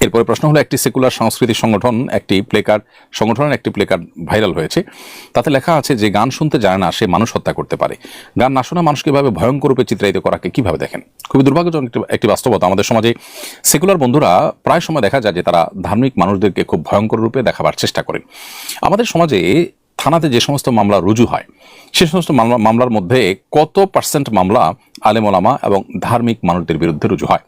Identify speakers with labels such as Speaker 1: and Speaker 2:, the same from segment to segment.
Speaker 1: এরপরে প্রশ্ন হলো, একটি সেকুলার সাংস্কৃতিক সংগঠন, একটি প্লেকার্ড সংগঠনের একটি প্লেকার্ড ভাইরাল হয়েছে। তাতে লেখা আছে যে গান শুনতে জানে না, সে মানুষ হত্যা করতে পারে। গান না শোনা মানুষকে এভাবে ভয়ঙ্কর রূপে চিত্রায়িত করাকে কীভাবে দেখেন? খুবই দুর্ভাগ্যজনক একটি- একটি বাস্তবতা। আমাদের সমাজে সেকুলার বন্ধুরা প্রায় সময় দেখা যায় যে তারা ধার্মিক মানুষদেরকে খুব ভয়ঙ্কর রূপে দেখাবার চেষ্টা করেন। আমাদের সমাজে থানাতে যে সমস্ত মামলা রুজু হয়, সে সমস্ত মামলার মধ্যে কত পার্সেন্ট মামলা আলেমোলামা এবং ধার্মিক মানুষদের বিরুদ্ধে রুজু হয়?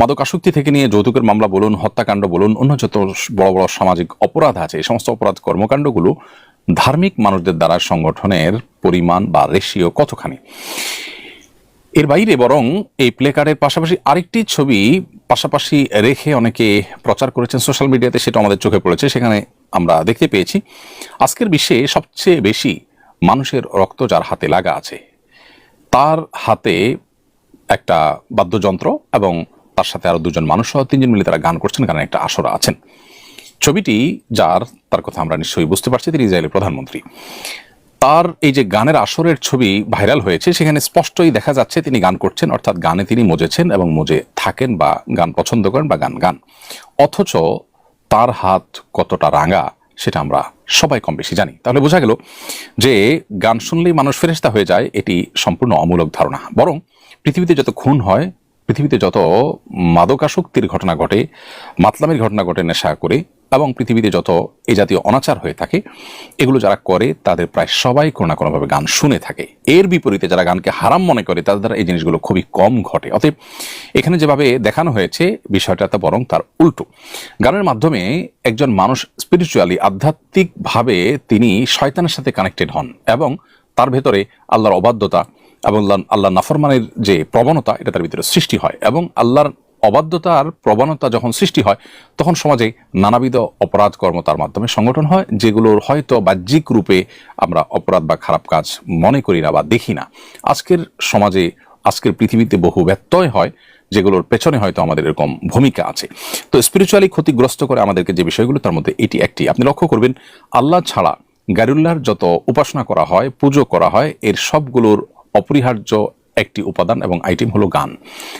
Speaker 1: মাদকাসক্তি থেকে নিয়ে যৌতুকের মামলা বলুন, হত্যাকাণ্ড বলুন, অন্য যত বড় বড় সামাজিক অপরাধ আছে, এই সমস্ত অপরাধ কর্মকাণ্ডগুলো ধার্মিক মানুষদের দ্বারা সংগঠনের পরিমাণ বা রেশিও কতখানি? এর বাইরে বরং এই প্লেকার্ডের পাশাপাশি আরেকটি ছবি পাশাপাশি রেখে অনেকে প্রচার করেছেন সোশ্যাল মিডিয়াতে সেটা আমাদের চোখে পড়েছে, সেখানে আমরা দেখতে পেয়েছি। আজকের বিশ্বে সবচেয়ে বেশি মানুষের রক্ত যার হাতে লাগা আছে, তার হাতে একটা বাদ্যযন্ত্র এবং তার সাথে আরও দুজন মানুষ সহ তিনজন মিলে তারা গান করছেন, গানের একটা আসরা আছেন। ছবিটি যার, তার কথা আমরা নিশ্চয়ই বুঝতে পারছি, তিনি ইসরায়েলের প্রধানমন্ত্রী। তার এই যে গানের আসরের ছবি ভাইরাল হয়েছে, সেখানে স্পষ্টই দেখা যাচ্ছে তিনি গান করছেন, অর্থাৎ গানে তিনি মজেছেন এবং মজে থাকেন বা গান পছন্দ করেন বা গান গান। অথচ তার হাত কতটা রাঙা, সেটা আমরা সবাই কম বেশি জানি। তাহলে বোঝা গেল যে গান শুনলেই মানুষ ফেরেস্তা হয়ে যায়, এটি সম্পূর্ণ অমূলক ধারণা। বরং পৃথিবীতে যত খুন হয় পৃথিবীতে যত মাদকাসক্তির ঘটনা ঘটে, মাতলামের ঘটনা ঘটে নেশা করে এবং পৃথিবীতে যত এ জাতীয় অনাচার হয়ে থাকে, এগুলো যারা করে তাদের প্রায় সবাই কোনো না কোনোভাবে গান শুনে থাকে। এর বিপরীতে যারা গানকে হারাম মনে করে, তাদের দ্বারা এই জিনিসগুলো খুবই কম ঘটে। অতএব এখানে যেভাবে দেখানো হয়েছে, বিষয়টা তা বরং তার উল্টো। গানের মাধ্যমে একজন মানুষ স্পিরিচুয়ালি আধ্যাত্মিকভাবে তিনি শয়তানের সাথে কানেক্টেড হন এবং তার ভেতরে আল্লাহর অবাধ্যতা এবং আল্লাহ- নাফরমানের যে প্রবণতা, এটা তার ভিতরে সৃষ্টি হয় এবং আল্লাহর অবাধ্যতার প্রবণতা যখন সৃষ্টি হয়, তখন সমাজে নানাবিধ অপরাধ কর্ম তার মাধ্যমে সংগঠন হয়, যেগুলোর হয়তো বাহ্যিক রূপে আমরা অপরাধ বা খারাপ কাজ মনে করি না বা দেখি না। আজকের সমাজে, আজকের পৃথিবীতে বহু ব্যত্যয় হয়, যেগুলোর পেছনে হয়তো আমাদের এরকম ভূমিকা আছে। তো স্পিরিচুয়ালি ক্ষতিগ্রস্ত করে আমাদেরকে যে বিষয়গুলো, তার মধ্যে এটি একটি। আপনি লক্ষ্য করবেন, আল্লাহ ছাড়া গারুল্লাহর যত উপাসনা করা হয়, পুজো করা হয়, এর সবগুলোর অপরিহার্য একটি উপাদান এবং আইটেম হলো গান।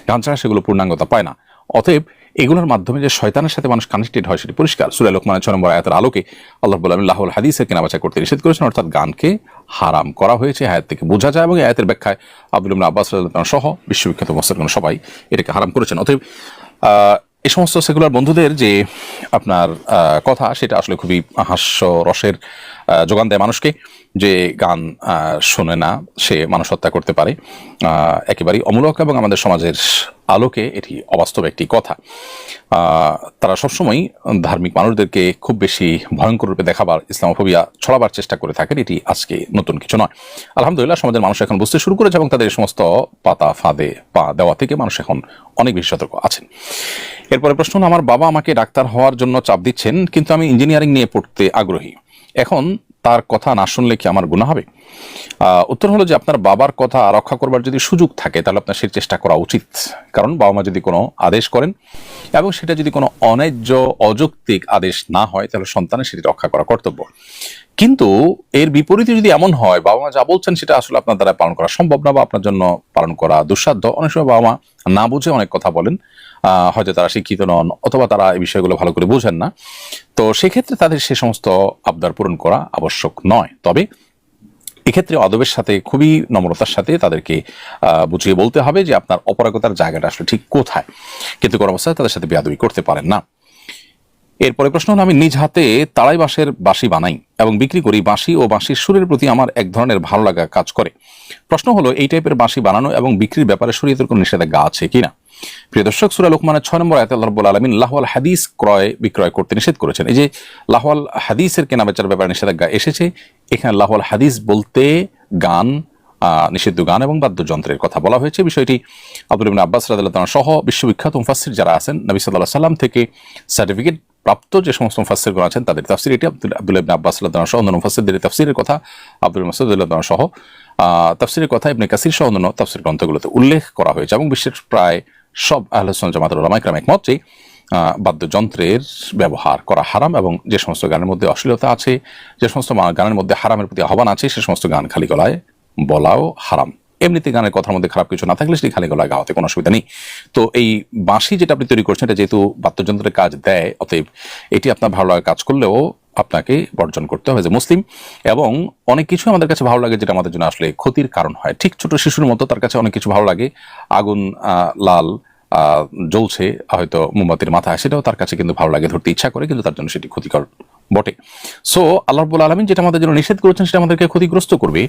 Speaker 1: গান ছাড়া সেগুলো পূর্ণাঙ্গতা পায় না। অতএব এগুলোর মাধ্যমে যে শয়তানের সাথে মানুষ কানেক্টেড হয় সেটি পরিষ্কার। সুরাই লোকমানের ছয় নম্বর আয়াতের আলোকে আল্লাহ বলে লাহুল হাদিসের কেনাবেচা করতে নিষেধ করেছেন, অর্থাৎ গানকে হারাম করা হয়েছে আয়াত থেকে বোঝা যায় এবং আয়াতের ব্যাখ্যায় আব্দুল আব্বাস সহ বিশ্ববিখ্যাত মুসলমান সবাই এটাকে হারাম করেছেন। অতএব এই সমস্ত সেকুলার বন্ধুদের যে আপনার কথা সেটা আসলে খুবই হাস্য রসের যোগান দেয় মানুষকে। যে গান শোনে না সে মানুষ হত্যা করতে পারে। একেবারেই অমূলক এবং আমাদের সমাজের আলোকে এটি অবাস্তব একটি কথা। তারা সবসময় ধার্মিক মানুষদেরকে খুব বেশি ভয়ঙ্কর রূপে দেখাবার, ইসলামোফোবিয়া ছড়াবার চেষ্টা করে থাকেন। এটি আজকে নতুন কিছু নয়। আলহামদুলিল্লাহ, সমাজের মানুষ এখন বুঝতে শুরু করেছে এবং তাদের সমস্ত পাতা, ফাঁদে, পা দেওয়া থেকে মানুষ এখন অনেক বেশি সতর্ক আছেন। এরপরে প্রশ্ন আমার বাবা আমাকে ডাক্তার হওয়ার জন্য চাপ দিচ্ছেন, কিন্তু আমি ইঞ্জিনিয়ারিং নিয়ে পড়তে আগ্রহী। এখন তার কথা না শুনলে কি আমার গুণা হবে? উত্তর হলো যে আপনার বাবার কথা রক্ষা করবার যদি সুযোগ থাকে, তাহলে আপনার সেই চেষ্টা করা উচিত। কারণ বাবা মা যদি কোনো আদেশ করেন এবং সেটা যদি কোনো অন্যায্য, অযৌক্তিক আদেশ না হয়, তাহলে সন্তানের সেটি রক্ষা করা কর্তব্য। কিন্তু এর বিপরীতে যদি এমন হয় বাবা মা যা বলছেন সেটা আসলে আপনার দ্বারা পালন করা সম্ভব না বা আপনার জন্য পালন করা দুঃসাধ্য। অনেক সময় বাবা মা না বুঝে অনেক কথা বলেন। হয়তো তারা শিক্ষিত নন অথবা তারা এই বিষয়গুলো ভালো করে বোঝেন না। তো সেক্ষেত্রে তাদের সে সমস্ত আবদার পূরণ করা আবশ্যক নয়। তবে এক্ষেত্রে অদবের সাথে, খুবই নম্রতার সাথে তাদেরকে বুঝিয়ে বলতে হবে যে আপনার অপরাগতার জায়গাটা আসলে ঠিক কোথায়। কিন্তু কোনো অবস্থায় তাদের সাথে বেয়াদবি করতে পারেন না। এরপরে প্রশ্ন হলো, আমি নিজ হাতে তাড়াই বাঁশের বাঁশি বানাই এবং বিক্রি করি বাঁশি ও বাঁশির সুরের প্রতি আমার এক ধরনের ভালো লাগা কাজ করে। প্রশ্ন হলো, এই টাইপের বাঁশি বানানো এবং বিক্রির ব্যাপারে শরীয়তের কোনো নিষেধাজ্ঞা আছে কিনা? প্রিয় দর্শক, সুরা লোকমানের ছয় নম্বর আয়াতে আল্লাহ রাব্বুল আলামিন লাহওয়াল হাদিস ক্রয়, বিক্রয় করতে নিষেধ করেছেন। এই যে লাহওয়াল হাদিসের কেনা বেচার ব্যাপারে নিষেধাজ্ঞা এসেছে, এখানে লাহওয়াল হাদিস বলতে গান নিষিদ্ধ গান এবং বাদ্যযন্ত্রের কথা বলা হয়েছে। বিষয়টি আব্দুল আব্বাস রাদিয়াল্লাহু সহ বিশ্ববিখ্যাত মুফাসির যারা আছেন, নবী আলাইহি সাল্লাম থেকে সার্টিফিকেট প্রাপ্ত যে সমস্ত মুফাসসিরগণ আছেন, তাদের তাফসির এটি। আব্দুল ইবনে আব্বাস সহ অন্যান্য মুফাসসিরদের তাফসিরের কথা আব্দুল মাসুদ রাদিয়াল্লাহু সহ তাফসিরের কথা ইবনে কাসির সহ অন্যান্য তাফসির গ্রন্থগুলোতে উল্লেখ করা হয়েছে এবং বিশ্বের প্রায় সব আহলে সুন্নাত জামাতের ওলামা ইকরাম একমত যে বাদ্যযন্ত্রের ব্যবহার করা হারাম এবং যে সমস্ত গানের মধ্যে অশ্লীলতা আছে, যে সমস্ত গানের মধ্যে হারামের প্রতি আহ্বান আছে, সে সমস্ত গান খালি গলায় বলাও হারাম। এমনিতে গানের কথার মধ্যে খারাপ কিছু না থাকলে সেটি খালি গলায় গাওয়াতে কোনো অসুবিধা নেই। তো এই বাঁশি যেটা আপনি তৈরি করছেন, এটা যেহেতু বাদ্যযন্ত্রের কাজ দেয়, অতএব এটি আপনার ভালো লাগা কাজ করলেও আপনাকে বর্জন করতে হবে যে মুসলিম। এবং অনেক কিছু আমাদের কাছে ভালো লাগে যেটা আমাদের জন্য আসলে ক্ষতির কারণ হয়। ঠিক ছোট শিশুর মতো তার কাছে অনেক কিছু ভালো লাগে। আগুন লাল জ্বলছে, হয়তো মোমবাতির মাথায়, সেটাও তার কাছে কিন্তু ভালো লাগে, ধরতে ইচ্ছা করে, কিন্তু তার জন্য সেটি ক্ষতিকর বটে। সো আল্লাহ রব্বুল আলমিন যেটা আমাদের জন্য নিষেধ করেছেন সেটা আমাদেরকে ক্ষতিগ্রস্ত করবে।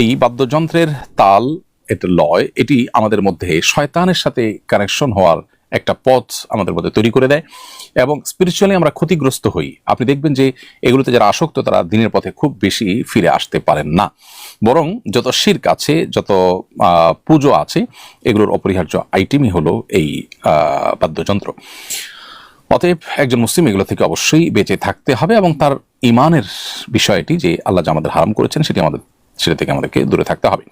Speaker 1: এই বাদ্যযন্ত্রের তাল এটা লয়, এটি আমাদের মধ্যে শয়তানের সাথে কানেকশন হওয়ার একটা পথ আমাদের মধ্যে তৈরি করে দেয় এবং স্পিরিচুয়ালি আমরা ক্ষতিগ্রস্ত হই। আপনি দেখবেন যে এগুলোতে যারা আসক্ত, তারা দিনের পথে খুব বেশি ফিরে আসতে পারেন না। বরং যত শির্ক আছে, যত পুজো আছে, এগুলোর অপরিহার্য আইটেমই হলো এই বাদ্যযন্ত্র। অতএব একজন মুসলিম এগুলো থেকে অবশ্যই বেঁচে থাকতে হবে এবং তার ইমানের বিষয়টি যে আল্লাহ যা আমাদের হারাম করেছেন সেটি আমাদের, সেটা থেকে আমাদেরকে দূরে থাকতে হবে।